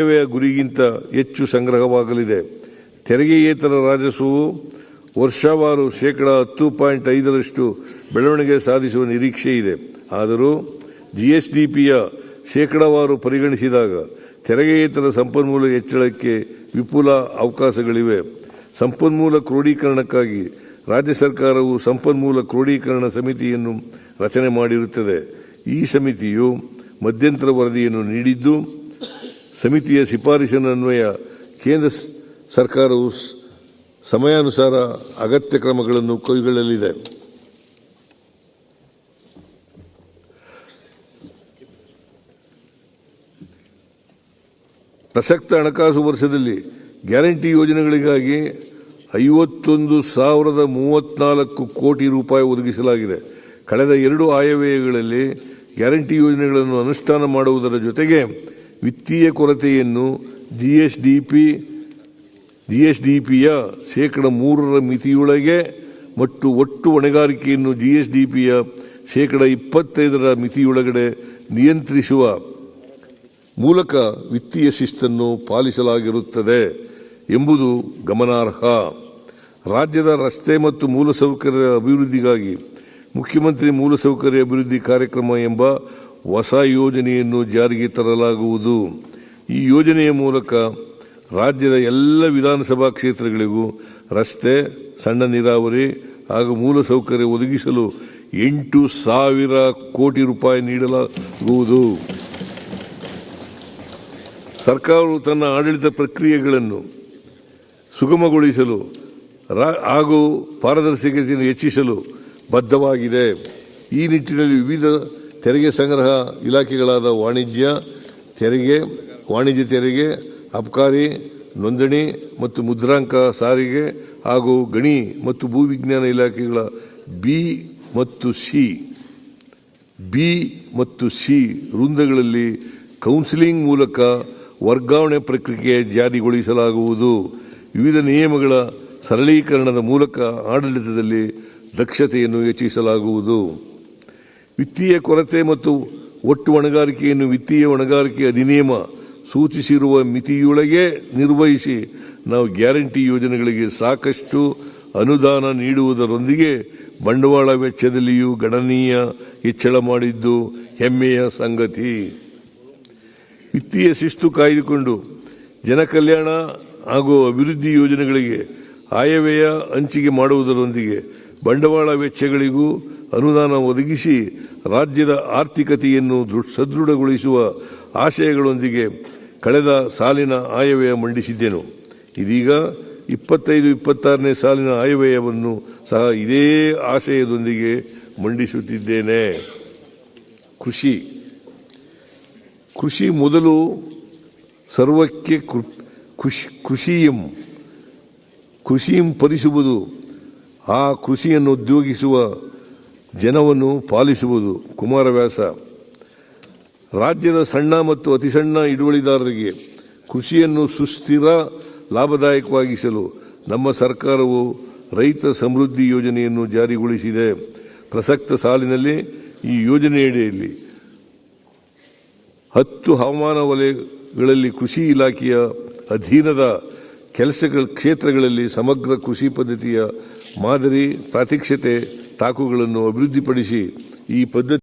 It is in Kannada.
ಆಯವ್ಯಯ ಗುರಿಗಿಂತ ಹೆಚ್ಚು ಸಂಗ್ರಹವಾಗಲಿದೆ. ತೆರಿಗೆಯೇತರ ರಾಜಸ್ವವು ವರ್ಷವಾರು ಶೇಕಡ ಹತ್ತು ಪಾಯಿಂಟ್ ಐದರಷ್ಟು ಬೆಳವಣಿಗೆ ಸಾಧಿಸುವ ನಿರೀಕ್ಷೆ ಇದೆ. ಆದರೂ ಜಿಎಸ್ಡಿಪಿಯ ಶೇಕಡಾವಾರು ಪರಿಗಣಿಸಿದಾಗ ತೆರಿಗೆಯೇತರ ಸಂಪನ್ಮೂಲ ಹೆಚ್ಚಳಕ್ಕೆ ವಿಪುಲ ಅವಕಾಶಗಳಿವೆ. ಸಂಪನ್ಮೂಲ ಕ್ರೋಢೀಕರಣಕ್ಕಾಗಿ ರಾಜ್ಯ ಸರ್ಕಾರವು ಸಂಪನ್ಮೂಲ ಕ್ರೋಢೀಕರಣ ಸಮಿತಿಯನ್ನು ರಚನೆ ಮಾಡಿರುತ್ತದೆ. ಈ ಸಮಿತಿಯು ಮಧ್ಯಂತರ ವರದಿಯನ್ನು ನೀಡಿದ್ದು ಸಮಿತಿಯ ಶಿಫಾರಸಿನನ್ವಯ ಕೇಂದ್ರ ಸರ್ಕಾರವು ಸಮಯಾನುಸಾರ ಅಗತ್ಯ ಕ್ರಮಗಳನ್ನು ಕೈಗೊಳ್ಳಲಿದೆ. ಪ್ರಸಕ್ತ ಹಣಕಾಸು ವರ್ಷದಲ್ಲಿ ಗ್ಯಾರಂಟಿ ಯೋಜನೆಗಳಿಗಾಗಿ ಐವತ್ತೊಂದು ಸಾವಿರದ ಮೂವತ್ನಾಲ್ಕು ಕೋಟಿ ರೂಪಾಯಿ ಒದಗಿಸಲಾಗಿದೆ. ಕಳೆದ ಎರಡು ಆಯವ್ಯಯಗಳಲ್ಲಿ ಗ್ಯಾರಂಟಿ ಯೋಜನೆಗಳನ್ನು ಅನುಷ್ಠಾನ ಮಾಡುವುದರ ಜೊತೆಗೆ ವಿತ್ತೀಯ ಕೊರತೆಯನ್ನು G S D P G S D ಪಿಯ ಶೇಕಡ ಮೂರರ ಮಿತಿಯೊಳಗೆ ಮತ್ತು ಒಟ್ಟು ಹೊಣೆಗಾರಿಕೆಯನ್ನು ಜಿ ಎಸ್ ಡಿ ಪಿಯ ಶೇಕಡ ಇಪ್ಪತ್ತೈದರ ಮಿತಿಯೊಳಗಡೆ ನಿಯಂತ್ರಿಸುವ ಮೂಲಕ ವಿತ್ತೀಯ ಶಿಸ್ತನ್ನು ಪಾಲಿಸಲಾಗಿರುತ್ತದೆ ಎಂಬುದು ಗಮನಾರ್ಹ. ರಾಜ್ಯದ ರಸ್ತೆ ಮತ್ತು ಮೂಲಸೌಕರ್ಯ ಅಭಿವೃದ್ಧಿಗಾಗಿ ಮುಖ್ಯಮಂತ್ರಿ ಮೂಲಸೌಕರ್ಯ ಅಭಿವೃದ್ಧಿ ಕಾರ್ಯಕ್ರಮ ಎಂಬ ಹೊಸ ಯೋಜನೆಯನ್ನು ಜಾರಿಗೆ ತರಲಾಗುವುದು. ಈ ಯೋಜನೆಯ ಮೂಲಕ ರಾಜ್ಯದ ಎಲ್ಲ ವಿಧಾನಸಭಾ ಕ್ಷೇತ್ರಗಳಿಗೂ ರಸ್ತೆ, ಸಣ್ಣ ನೀರಾವರಿ ಹಾಗೂ ಮೂಲಸೌಕರ್ಯ ಒದಗಿಸಲು ಎಂಟು ಸಾವಿರ ಕೋಟಿ ರೂಪಾಯಿ ನೀಡಲಾಗುವುದು. ಸರ್ಕಾರವು ತನ್ನ ಆಡಳಿತ ಪ್ರಕ್ರಿಯೆಗಳನ್ನು ಸುಗಮಗೊಳಿಸಲು ಹಾಗೂ ಪಾರದರ್ಶಕತೆಯನ್ನು ಹೆಚ್ಚಿಸಲು ಬದ್ಧವಾಗಿದೆ. ಈ ನಿಟ್ಟಿನಲ್ಲಿ ವಿವಿಧ ತೆರಿಗೆ ಸಂಗ್ರಹ ಇಲಾಖೆಗಳಾದ ವಾಣಿಜ್ಯ, ತೆರಿಗೆ ವಾಣಿಜ್ಯ ತೆರಿಗೆ, ಅಬ್ಕಾರಿ, ನೋಂದಣಿ ಮತ್ತು ಮುದ್ರಾಂಕ ಸಾರಿಗೆ ಹಾಗೂ ಗಣಿ ಮತ್ತು ಭೂವಿಜ್ಞಾನ ಇಲಾಖೆಗಳ ಬಿ ಮತ್ತು ಸಿ ಬಿ ಮತ್ತು ಸಿ ವೃಂದಗಳಲ್ಲಿ ಕೌನ್ಸಿಲಿಂಗ್ ಮೂಲಕ ವರ್ಗಾವಣೆ ಪ್ರಕ್ರಿಯೆ ಜಾರಿಗೊಳಿಸಲಾಗುವುದು. ವಿವಿಧ ನಿಯಮಗಳ ಸರಳೀಕರಣದ ಮೂಲಕ ಆಡಳಿತದಲ್ಲಿ ದಕ್ಷತೆಯನ್ನು ಹೆಚ್ಚಿಸಲಾಗುವುದು. ವಿತ್ತೀಯ ಕೊರತೆ ಮತ್ತು ಒಟ್ಟು ಹೊಣೆಗಾರಿಕೆಯನ್ನು ವಿತ್ತೀಯ ಹೊಣೆಗಾರಿಕೆ ಅಧಿನಿಯಮ ಸೂಚಿಸಿರುವ ಮಿತಿಯೊಳಗೆ ನಿರ್ವಹಿಸಿ ನಾವು ಗ್ಯಾರಂಟಿ ಯೋಜನೆಗಳಿಗೆ ಸಾಕಷ್ಟು ಅನುದಾನ ನೀಡುವುದರೊಂದಿಗೆ ಬಂಡವಾಳ ವೆಚ್ಚದಲ್ಲಿಯೂ ಗಣನೀಯ ಹೆಚ್ಚಳ ಮಾಡಿದ್ದು ಹೆಮ್ಮೆಯ ಸಂಗತಿ. ವಿತ್ತೀಯ ಶಿಸ್ತು ಕಾಯ್ದುಕೊಂಡು ಜನಕಲ್ಯಾಣ ಹಾಗೂ ಅಭಿವೃದ್ಧಿ ಯೋಜನೆಗಳಿಗೆ ಆಯವ್ಯಯ ಹಂಚಿಕೆ ಮಾಡುವುದರೊಂದಿಗೆ ಬಂಡವಾಳ ವೆಚ್ಚಗಳಿಗೂ ಅನುದಾನ ಒದಗಿಸಿ ರಾಜ್ಯದ ಆರ್ಥಿಕತೆಯನ್ನು ಸದೃಢಗೊಳಿಸುವ ಆಶಯಗಳೊಂದಿಗೆ ಕಳೆದ ಸಾಲಿನ ಆಯವ್ಯಯ ಮಂಡಿಸಿದ್ದೆನು. ಇದೀಗ ಇಪ್ಪತ್ತೈದು, ಇಪ್ಪತ್ತಾರನೇ ಸಾಲಿನ ಆಯವ್ಯಯವನ್ನು ಸಹ ಇದೇ ಆಶಯದೊಂದಿಗೆ ಮಂಡಿಸುತ್ತಿದ್ದೇನೆ. ಕೃಷಿ. ಕೃಷಿ ಮೊದಲು ಸರ್ವಕ್ಕೆ ಕೃಷಿ, ಕೃಷಿಯಂ ಕೃಷಿಯಂ ಪರಿಸುವುದು ಆ ಕೃಷಿಯನ್ನು ಉದ್ಯೋಗಿಸುವ ಜನವನ್ನು ಪಾಲಿಸುವುದು ಕುಮಾರವ್ಯಾಸ. ರಾಜ್ಯದ ಸಣ್ಣ ಮತ್ತು ಅತಿ ಸಣ್ಣ ಹಿಡುವಳಿದಾರರಿಗೆ ಕೃಷಿಯನ್ನು ಸುಸ್ಥಿರ, ಲಾಭದಾಯಕವಾಗಿಸಲು ನಮ್ಮ ಸರ್ಕಾರವು ರೈತ ಸಮೃದ್ಧಿ ಯೋಜನೆಯನ್ನು ಜಾರಿಗೊಳಿಸಿದೆ. ಪ್ರಸಕ್ತ ಸಾಲಿನಲ್ಲಿ ಈ ಯೋಜನೆಯಡಿಯಲ್ಲಿ ಹತ್ತು ಹವಾಮಾನ ವಲಯಗಳಲ್ಲಿ ಕೃಷಿ ಇಲಾಖೆಯ ಅಧೀನದ ಕೆಲಸಗಳ ಕ್ಷೇತ್ರಗಳಲ್ಲಿ ಸಮಗ್ರ ಕೃಷಿ ಪದ್ಧತಿಯ ಮಾದರಿ ಪ್ರಾತ್ಯಕ್ಷತೆ ತಾಕುಗಳನ್ನು ಅಭಿವೃದ್ಧಿಪಡಿಸಿ ಈ ಪದ್ಧತಿ